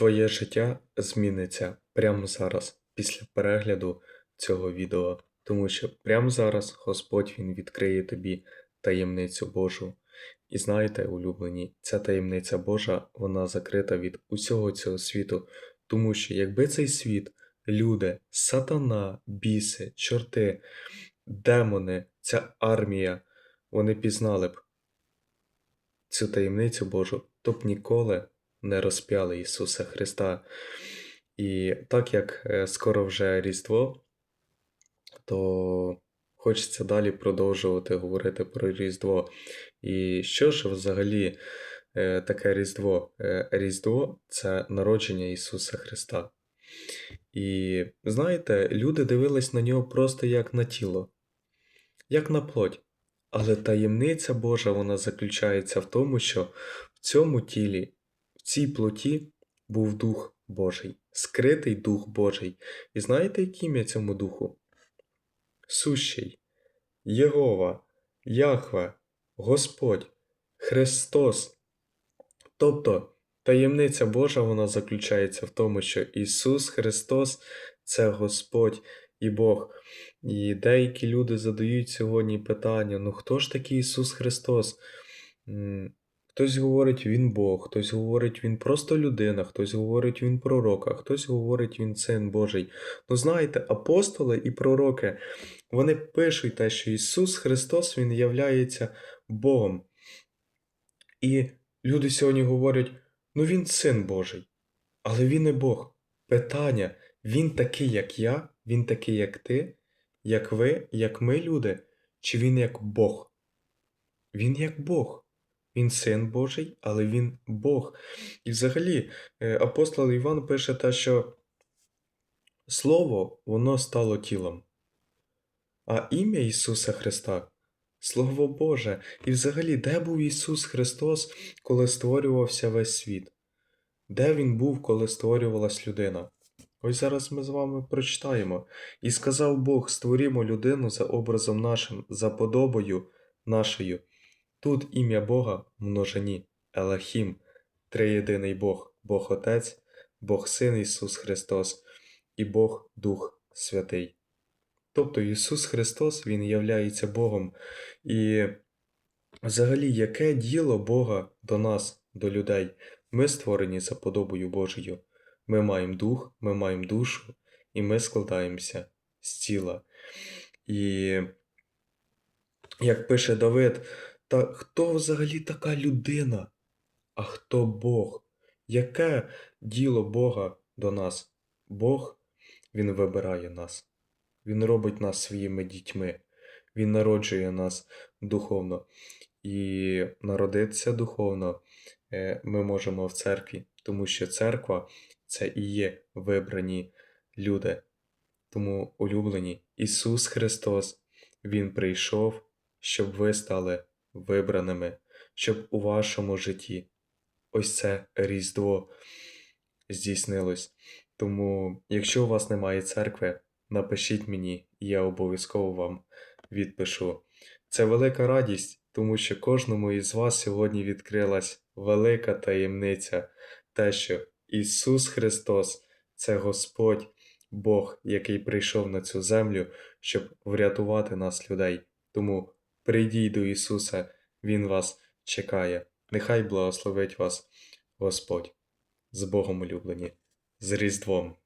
Твоє життя зміниться прямо зараз, після перегляду цього відео, тому що прямо зараз Господь Він відкриє тобі таємницю Божу. І знаєте, улюблені, ця таємниця Божа, вона закрита від усього цього світу, тому що якби цей світ, люди, сатана, біси, чорти, демони, ця армія, вони пізнали б цю таємницю Божу, то б ніколи не розп'яли Ісуса Христа. І так як е, скоро вже Різдво, то хочеться далі продовжувати говорити про Різдво. І що ж взагалі е, таке Різдво? Е, Різдво це народження Ісуса Христа. І знаєте, люди дивились на нього просто як на тіло, як на плоть. Але таємниця Божа вона заключається в тому, що в цьому тілі, цій плоті був Дух Божий, скритий Дух Божий. І знаєте, яке ім'я цьому духу? Сущий, Єгова, Яхве, Господь, Христос. Тобто таємниця Божа вона заключається в тому, що Ісус Христос це Господь і Бог. І деякі люди задають сьогодні питання: ну хто ж такий Ісус Христос? Хтось говорить, Він Бог, хтось говорить, Він просто людина, хтось говорить, Він пророк, а хтось говорить, Він Син Божий. Ну знаєте, апостоли і пророки, вони пишуть те, що Ісус Христос Він являється Богом. І люди сьогодні говорять, ну Він Син Божий, але Він не Бог. Питання, Він такий, як я, Він такий, як ти, як ви, як ми, люди, чи Він як Бог? Він як Бог. Він син Божий, але він Бог. І взагалі, е, апостол Іван пише те, що Слово, воно стало тілом. А ім'я Ісуса Христа Слово Боже. І взагалі, де був Ісус Христос, коли створювався весь світ? Де Він був, коли створювалась людина? Ось зараз ми з вами прочитаємо. І сказав Бог: створімо людину за образом нашим, за подобою нашою. Тут ім'я Бога в множині Елахім, триєдиний Бог, Бог Отець, Бог Син Ісус Христос і Бог Дух Святий. Тобто Ісус Христос, Він являється Богом. І взагалі, яке діло Бога до нас, до людей? Ми створені за подобою Божою. Ми маємо дух, ми маємо душу, і ми складаємося з тіла. І як пише Давид, та хто взагалі така людина? А хто Бог? Яке діло Бога до нас? Бог, Він вибирає нас. Він робить нас своїми дітьми. Він народжує нас духовно. І народитися духовно е, ми можемо в церкві, тому що церква це і є вибрані люди. Тому, улюблені, Ісус Христос, Він прийшов, щоб ви стали вибраними, щоб у вашому житті ось це Різдво здійснилось. Тому, якщо у вас немає церкви, напишіть мені, я обов'язково вам відпишу. Це велика радість, тому що кожному із вас сьогодні відкрилась велика таємниця, те, що Ісус Христос це Господь, Бог, який прийшов на цю землю, щоб врятувати нас, людей. Тому прийдіть до Ісуса, Він вас чекає. Нехай благословить вас Господь. З Богом улюблені, з Різдвом!